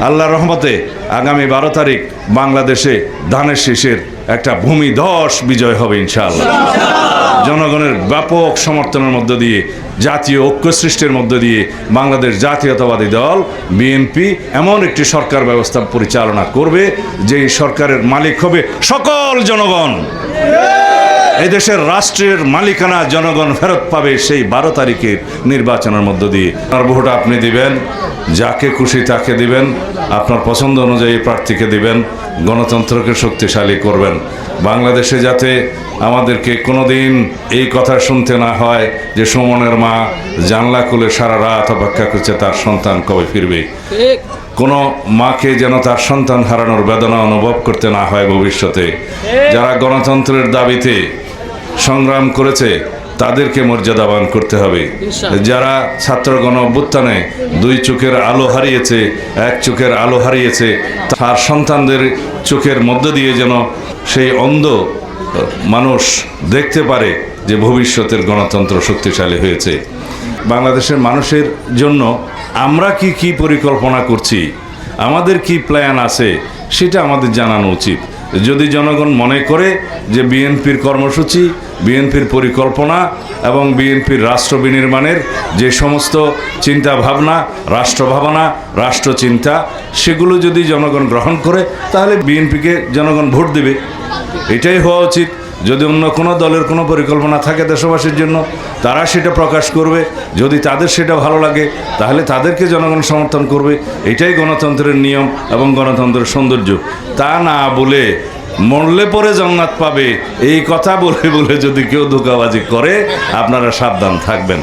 আল্লাহ রহমতে আগামী বারো তারিখ বাংলাদেশে ধানের শীষের একটা ভূমি ধস বিজয় হবে ইনশাআল্লাহ। জনগণের ব্যাপক সমর্থনের মধ্য দিয়ে, জাতীয় ঐক্য সৃষ্টির মধ্য দিয়ে বাংলাদেশ জাতীয়তাবাদী দল, বিএনপি এমন একটি সরকার ব্যবস্থা পরিচালনা করবে যে সরকারের মালিক হবে সকল জনগণ। এই দেশের রাষ্ট্রের মালিকানা জনগণ ফেরত পাবে সেই বারো তারিখের নির্বাচনের মধ্য দিয়ে। আপনার ভোট আপনি দিবেন যাকে খুশি তাকে দিবেন আপনার পছন্দ অনুযায়ী প্রার্থীকে দিবেন গণতন্ত্রকে শক্তিশালী করবেন। বাংলাদেশে যাতে আমাদেরকে কোনোদিন এই কথা শুনতে না হয় যে সুমনের মা জানলা খুলে সারা রাত অপেক্ষা করছে তার সন্তান কবে ফিরবে। কোনো মাকে যেন তার সন্তান হারানোর বেদনা অনুভব করতে না হয় ভবিষ্যতে। যারা গণতন্ত্রের দাবিতে সংগ্রাম করেছে তাদেরকে মর্যাদাবান করতে হবে। যারা ছাত্র গণ অভ্যুত্থানে দুই চোখের আলো হারিয়েছে এক চোখের আলো হারিয়েছে তার সন্তানদের চোখের মধ্য দিয়ে যেন সেই অন্ধ মানুষ দেখতে পারে যে ভবিষ্যতের গণতন্ত্র শক্তিশালী হয়েছে। বাংলাদেশের মানুষের জন্য আমরা কি কি পরিকল্পনা করছি? আমাদের কি প্ল্যান আছে? সেটা আমাদের জানানো উচিত। যদি জনগণ মনে করে যে বিএনপির কর্মসূচি, বিএনপির পরিকল্পনা এবং বিএনপির রাষ্ট্র বিনির্মাণের যে সমস্ত চিন্তা ভাবনা, রাষ্ট্র ভাবনা, রাষ্ট্র চিন্তা, সেগুলো যদি জনগণ গ্রহণ করে, তাহলে বিএনপিকে জনগণ ভোট দেবে। এটাই হওয়া উচিত। যদি অন্য কোনো দলের কোনো পরিকল্পনা থাকে দেশবাসীর জন্য, তারা সেটা প্রকাশ করবে। যদি তাদের সেটা ভালো লাগে, তাহলে তাদেরকে জনগণ সমর্থন করবে। এটাই গণতন্ত্রের নিয়ম এবং গণতন্ত্রের সৌন্দর্য। তা না বলে মরলে পরে জন্নাত পাবে। এই কথা বলে বলে যদি কেউ ধোকাবাজি করে, আপনারা সাবধান থাকবেন।